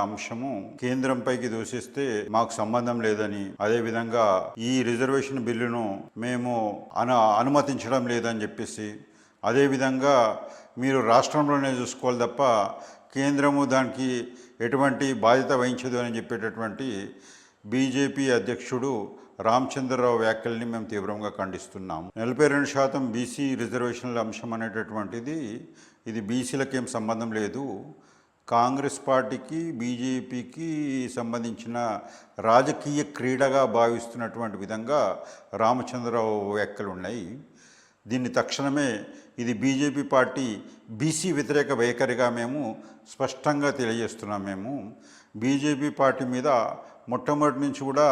అంశము కేంద్రంపైకి దూషిస్తే మాకు సంబంధం లేదని అదేవిధంగా ఈ రిజర్వేషన్ బిల్లును మేము అన అనుమతించడం లేదని చెప్పేసి అదేవిధంగా మీరు రాష్ట్రంలోనే చూసుకోవాలి తప్ప కేంద్రము దానికి ఎటువంటి బాధ్యత వహించదు అని చెప్పేటటువంటి బీజేపీ అధ్యక్షుడు రామచంద్రరావు వ్యాఖ్యల్ని మేము తీవ్రంగా ఖండిస్తున్నాం నలభై రెండు శాతం బీసీ రిజర్వేషన్ల అంశం అనేటటువంటిది ఇది బీసీలకేం సంబంధం లేదు. కాంగ్రెస్ పార్టీకి బీజేపీకి సంబంధించిన రాజకీయ క్రీడగా భావిస్తున్నటువంటి విధంగా రామచంద్రరావు వ్యాఖ్యలు ఉన్నాయి దీన్ని తక్షణమే ఇది బీజేపీ పార్టీ బీసీ వ్యతిరేక వైఖరిగా మేము స్పష్టంగా తెలియజేస్తున్నాం మేము. బీజేపీ పార్టీ మీద మొట్టమొదటి నుంచి కూడా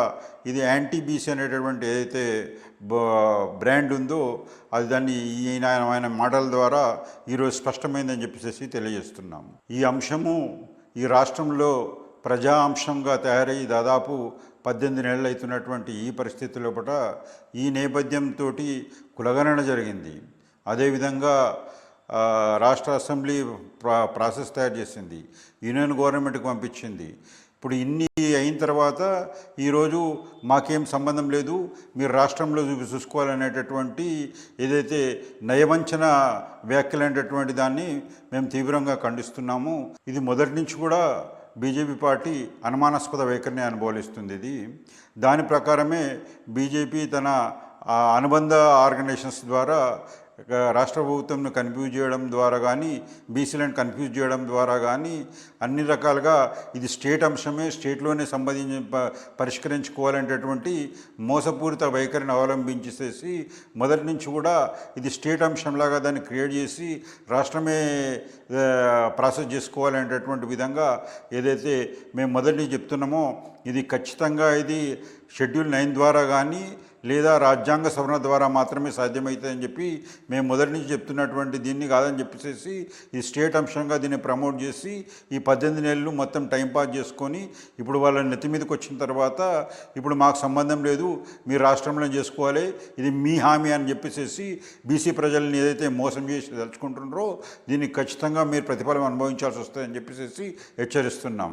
ఇది యాంటీ బీసీ అనేటటువంటి ఏదైతే బ్రాండ్ ఉందో అది దాన్ని ఈయన ఆయన మాటల ద్వారా ఈరోజు స్పష్టమైందని చెప్పేసి తెలియజేస్తున్నాం. ఈ అంశము ఈ రాష్ట్రంలో ప్రజా అంశంగా తయారయ్యి దాదాపు పద్దెనిమిది నెలలు అవుతున్నటువంటి ఈ పరిస్థితి లోపల ఈ నేపథ్యంతో కులగణన జరిగింది. అదేవిధంగా రాష్ట్ర అసెంబ్లీ ప్రా ప్రాసెస్ తయారు చేసింది. యూనియన్ గవర్నమెంట్కి పంపించింది. ఇప్పుడు ఇన్ని అయిన తర్వాత ఈరోజు మాకేం సంబంధం లేదు మీరు రాష్ట్రంలో చూపి చూసుకోవాలనేటటువంటి ఏదైతే నయవంచన వ్యాఖ్యలైనటువంటి దాన్ని మేము తీవ్రంగా ఖండిస్తున్నాము. ఇది మొదటి నుంచి కూడా బీజేపీ పార్టీ అనుమానాస్పద వైఖరిని అనుభవిస్తుంది ఇది. దాని ప్రకారమే బీజేపీ తన అనుబంధ ఆర్గనైజేషన్స్ ద్వారా రాష్ట్ర ప్రభుత్వంను కన్ఫ్యూజ్ చేయడం ద్వారా కానీ బీసీలను కన్ఫ్యూజ్ చేయడం ద్వారా కానీ అన్ని రకాలుగా ఇది స్టేట్ అంశమే స్టేట్లోనే సంబంధించి పరిష్కరించుకోవాలనేటటువంటి మోసపూరిత వైఖరిని అవలంబించేసేసి మొదటి నుంచి కూడా ఇది స్టేట్ అంశంలాగా దాన్ని క్రియేట్ చేసి రాష్ట్రమే ప్రాసెస్ చేసుకోవాలనేటటువంటి విధంగా ఏదైతే మేము మొదటి చెప్తున్నామో ఇది ఖచ్చితంగా ఇది షెడ్యూల్ నైన్ ద్వారా కానీ లేదా రాజ్యాంగ సవరణ ద్వారా మాత్రమే సాధ్యమవుతుందని చెప్పి మేము మొదటి నుంచి చెప్తున్నటువంటి దీన్ని కాదని చెప్పేసి ఈ స్టేట్ అంశంగా దీన్ని ప్రమోట్ చేసి ఈ పద్దెనిమిది నెలలు మొత్తం టైం పాస్ చేసుకొని ఇప్పుడు వాళ్ళ నెత్తి మీదకి వచ్చిన తర్వాత ఇప్పుడు మాకు సంబంధం లేదు మీరు రాష్ట్రంలో చేసుకోవాలి ఇది మీ హామీ అని చెప్పేసి బీసీ ప్రజల్ని ఏదైతే మోసం చేసి తలుచుకుంటున్నారో దీనికి ఖచ్చితంగా మీరు ప్రతిఫలం అనుభవించాల్సి వస్తుందని చెప్పేసి హెచ్చరిస్తున్నాం.